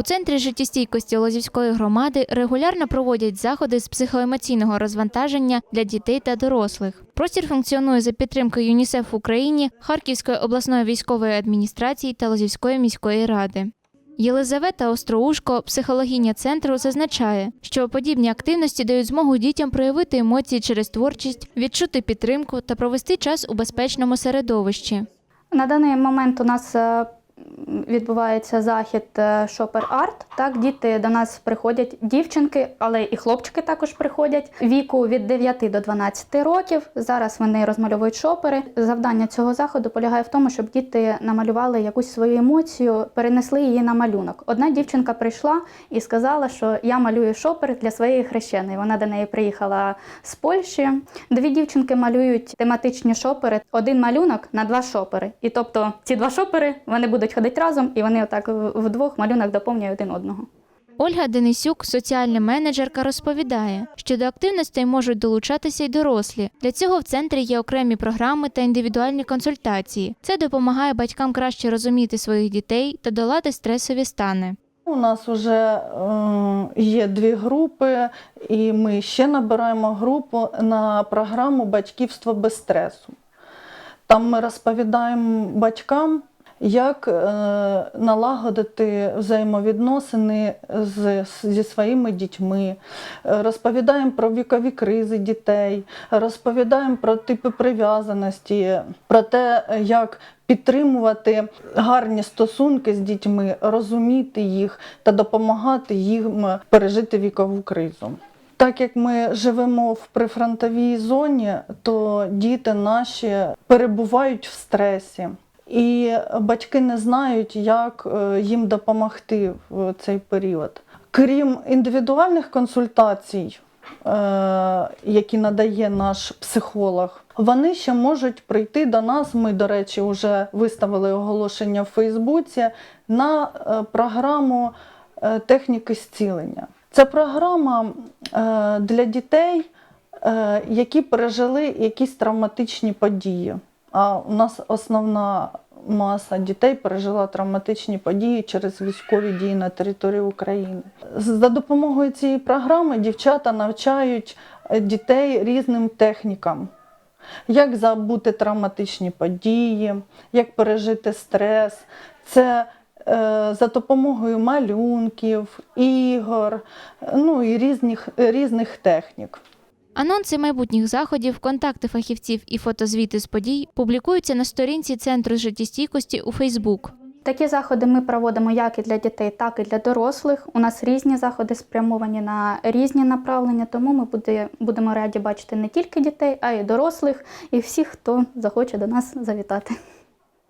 У центрі життєстійкості Лозівської громади регулярно проводять заходи з психоемоційного розвантаження для дітей та дорослих. Простір функціонує за підтримки ЮНІСЕФ в Україні, Харківської обласної військової адміністрації та Лозівської міської ради. Єлизавета Остроушко, психологиня центру, зазначає, що подібні активності дають змогу дітям проявити емоції через творчість, відчути підтримку та провести час у безпечному середовищі. На даний момент у нас е, відбувається захід е, Шопер Арт. Так, діти до нас приходять дівчинки, але і хлопчики також приходять віку від 9 до 12 років. Зараз вони розмальовують шопери. Завдання цього заходу полягає в тому, щоб діти намалювали якусь свою емоцію, перенесли її на малюнок. Одна дівчинка прийшла і сказала, що я малюю шопер для своєї хрещеної. Вона до неї приїхала з Польщі. Дві дівчинки малюють тематичні шопери, один малюнок на два шопери. І тобто ці два шопери вони будуть ходити разом, і вони отак в- вдвох малюнок доповнюють один одного. Ольга Денисюк, соціальна менеджерка, розповідає, що до активностей можуть долучатися й дорослі. Для цього в центрі є окремі програми та індивідуальні консультації. Це допомагає батькам краще розуміти своїх дітей та долати стресові стани. У нас вже е, є дві групи, і ми ще набираємо групу на програму Батьківство без стресу. Там ми розповідаємо батькам, як е, налагодити взаємовідносини з, зі своїми дітьми, Е, розповідаємо про вікові кризи дітей, розповідаємо про типи прив'язаності, про те, як підтримувати гарні стосунки з дітьми, розуміти їх та допомагати їм пережити вікову кризу. Так як ми живемо в прифронтовій зоні, то діти наші перебувають в стресі. І батьки не знають, як е, їм допомогти в цей період. Крім індивідуальних консультацій, е, які надає наш психолог, вони ще можуть прийти до нас. Ми, до речі, вже виставили оголошення в Фейсбуці на е, програму техніки зцілення. Це програма для дітей, які пережили якісь травматичні події. У нас основна маса дітей пережила травматичні події через військові дії на території України. За допомогою цієї програми дівчата навчають е, дітей різним технікам. Як забути травматичні події, як пережити стрес. Це е, за допомогою малюнків, ігор, ну і різних, різних технік. Анонси майбутніх заходів, контакти фахівців і фотозвіти з подій публікуються на сторінці Центру життєстійкості у Фейсбук. Такі заходи ми проводимо як і для дітей, так і для дорослих. У нас різні заходи спрямовані на різні направлення, тому ми буде- будемо раді бачити не тільки дітей, а й дорослих і всіх, хто захоче до нас завітати.